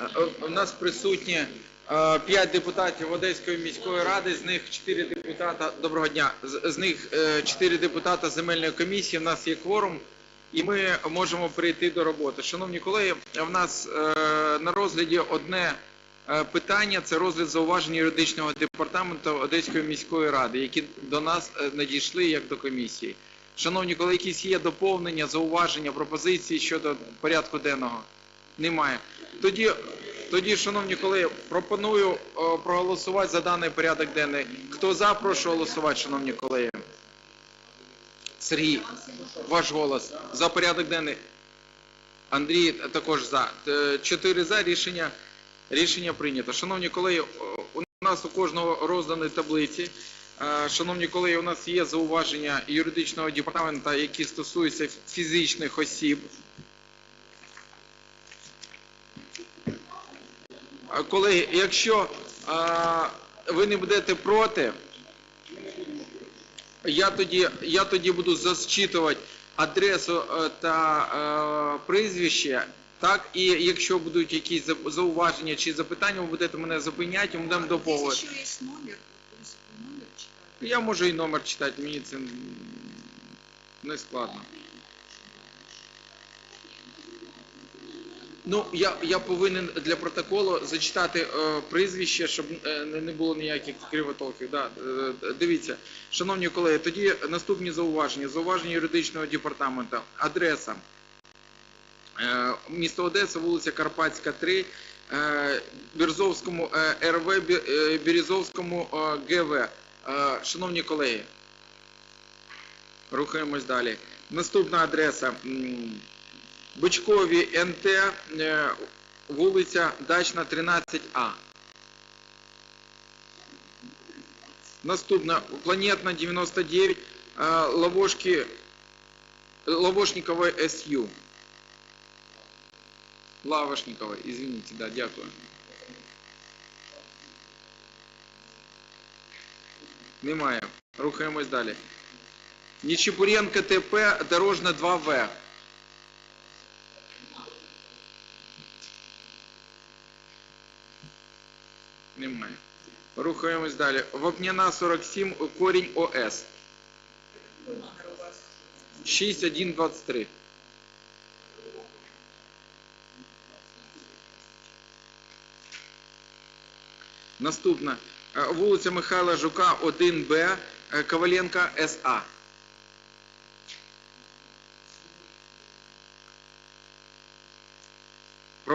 Е, У нас присутні 5 депутатів Одеської міської ради, з них 4 депутата. Доброго дня. З, них 4 депутата земельної комісії. У нас є кворум, і ми можемо перейти до роботи. Шановні колеги, в нас е, на розгляді одне е, питання це розгляд зауважень юридичного департаменту Одеської міської ради, які до нас е, надійшли як до комісії. Шановні колеги, якісь є доповнення, зауваження, пропозиції щодо порядку денного? Немає. Тоді, тоді, шановні колеги, пропоную е, проголосувати за даний порядок денний. Хто за, прошу голосувати, шановні колеги. Сергій, ваш голос за порядок денний. Андрій також за. Е, Чотири за рішення, рішення прийнято. Шановні колеги, е, у нас у кожного роздані таблиці. Шановні колеги, у нас є зауваження юридичного департамента, які стосуються фізичних осіб. Колеги, якщо а, ви не будете проти, я тоді, я тоді буду зачитувати адресу е, та е, прізвище. Так, і якщо будуть якісь за- зауваження чи запитання, ви будете мене зупиняти, ми будемо доповнити. Еще есть номер, вы номер читали. Я можу і номер читати, мені це не складно. Ну, я, я повинен для протоколу зачитати е, прізвище, щоб е, не було ніяких кривотолків. Да, е, дивіться, шановні колеги, тоді наступні зауваження. Зауваження юридичного департаменту. Адреса. Е, Місто Одеса, вулиця Карпатська, 3, е, Бірзовському е, РВ, е, Бірізовському е, ГВ. Е, Шановні колеги, рухаємось далі. Наступна адреса. м, Бичкові НТ, е, вулиця Дачна, 13А. Наступна Планетна, 99, е, Лавошки, Лавошникової СЮ. Лавошникової, извините, да, дякую. Немає. Рухаємось далі. Нечипуренко ТП, дорожна 2В. Немає. Рухаємось далі. Вапняна 47, корінь ОС. Какой номер у 6123. Наступна. Вулиця Михайла Жука, 1Б, е, Коваленка СА.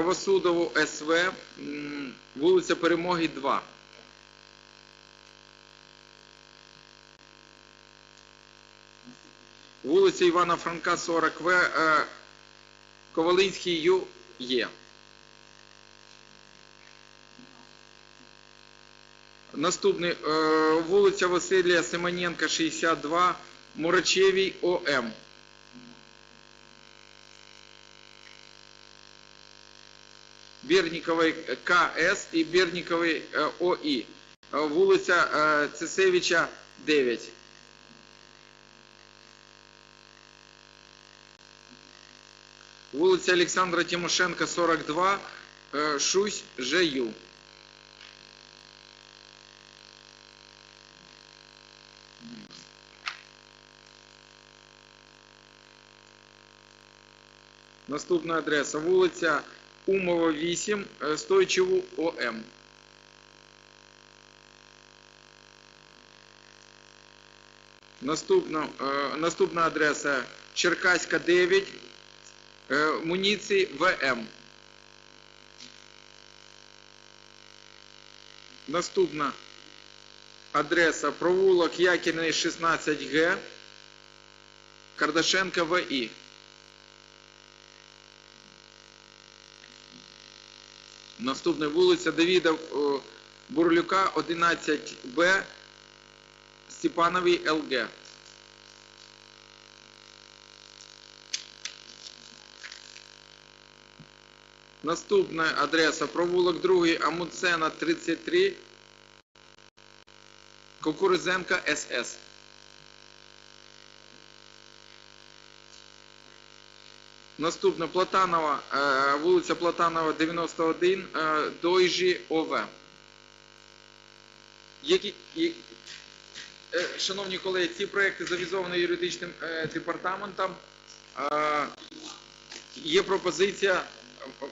Правосудову СВ, вулиця Перемоги 2. Вулиця Івана Франка, 40В, е, Ковалинський Ю є. Наступний е, вулиця Василія Симоненка, 62, Мурачевій ОМ. Берніковий КС і Берніковий е, ОІ. Е, Вулиця е, Цесевича, 9. Вулиця Олександра Тимошенка, 42, е, Шусь, ЖЮ. Наступна адреса. Вулиця Умова, 8, е, Стойчеву, ОМ. Наступна, е, наступна адреса Черкаська 9, е, Муніцій ВМ. Наступна адреса провулок Якірний 16Г, Кардашенка ВІ. Наступна вулиця Давіда е, Бурлюка 11Б, Степановій ЛГ. Наступна адреса провулок 2 Амуцена 33, Кукурузенка СС. Наступне Платанова, е, вулиця Платанова, 91, е, Дойжі ОВ. Які, і- е, шановні колеги, ці проекти завізовані юридичним департаментом. Є пропозиція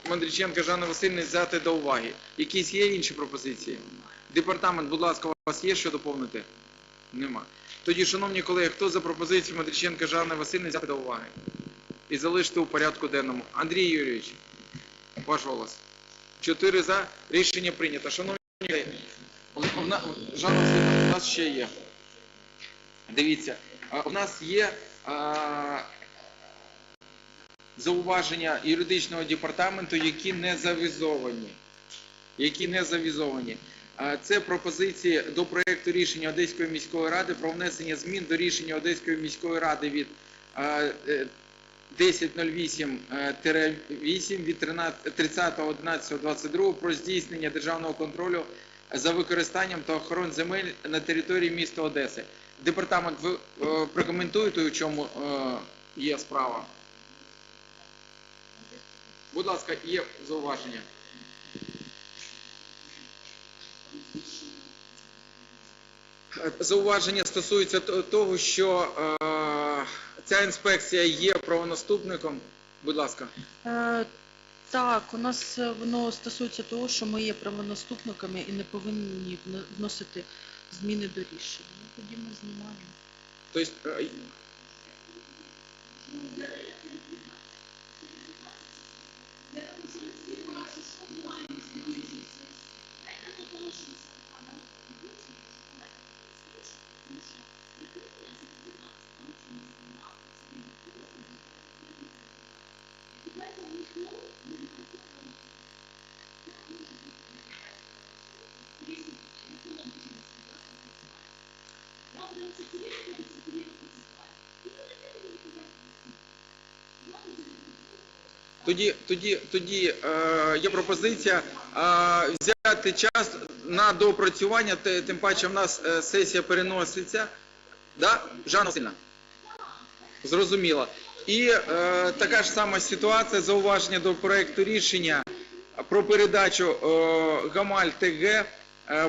Мандріченка Жанни Васильівни взяти до уваги. Якісь є інші пропозиції? Департамент, будь ласка, у вас є що доповнити? Нема. Тоді, шановні колеги, хто за пропозицію Мандріченка Жанни Васильівни взяти до уваги? І залишити у порядку денному. Андрій Юрійович, ваш голос. Чотири за. Рішення прийнято. Шановні колеги, у- нас ще є. Дивіться, у нас є а, зауваження юридичного департаменту, які не завізовані. Які не завізовані. Це пропозиції до проекту рішення Одеської міської ради про внесення змін до рішення Одеської міської ради від е, 10.08-8 від 30.11.22 про здійснення державного контролю за використанням та охорон земель на території міста Одеси. Департамент, ви е, прокоментуєте, у чому е, є справа? Будь ласка, є зауваження. Зауваження стосується того, що е, ця інспекція є правонаступником. Будь ласка. Е, Так, у нас е, воно стосується того, що ми є правонаступниками і не повинні вносити зміни до рішення. Тоді ми знімаємо. Тобто, е, Тоді, тоді, тоді е, є пропозиція е, взяти час на доопрацювання, тим паче в нас е, сесія переноситься. Да? Жанна Васильівна? Зрозуміло. І е, така ж сама ситуація, зауваження до проекту рішення про передачу е, Гамаль ТГ, е,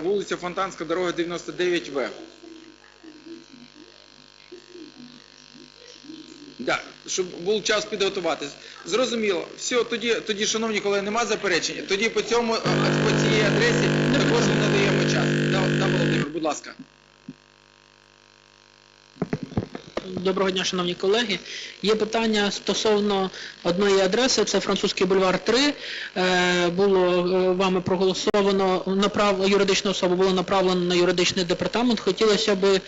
вулиця Фонтанська, дорога 99В. Да, щоб був час підготуватись. Зрозуміло. Все, тоді, тоді, шановні колеги, нема заперечень. Тоді по цьому, е, по цій адресі також надаємо час. Да, да, Володимир, будь ласка. Доброго дня, шановні колеги. Є питання стосовно одної адреси, це французький бульвар 3. Е, Було е, вами проголосовано, направ... юридична особа була направлена на юридичний департамент. Хотілося б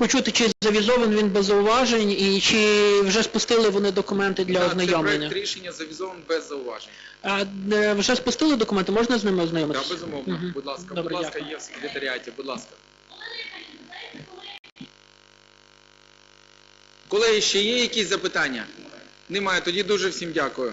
почути, чи завізований він без зауважень і чи вже спустили вони документи для Да, Це ознайомлення. проект рішення завізований без зауважень. А е, вже спустили документи, можна з ними Так, ознайомитися? безумовно. Мгм. Будь ласка, Добре, будь ласка, дякую. є в секретаріаті, будь ласка. Колеги, ще є якісь запитання? Немає, тоді дуже всім дякую.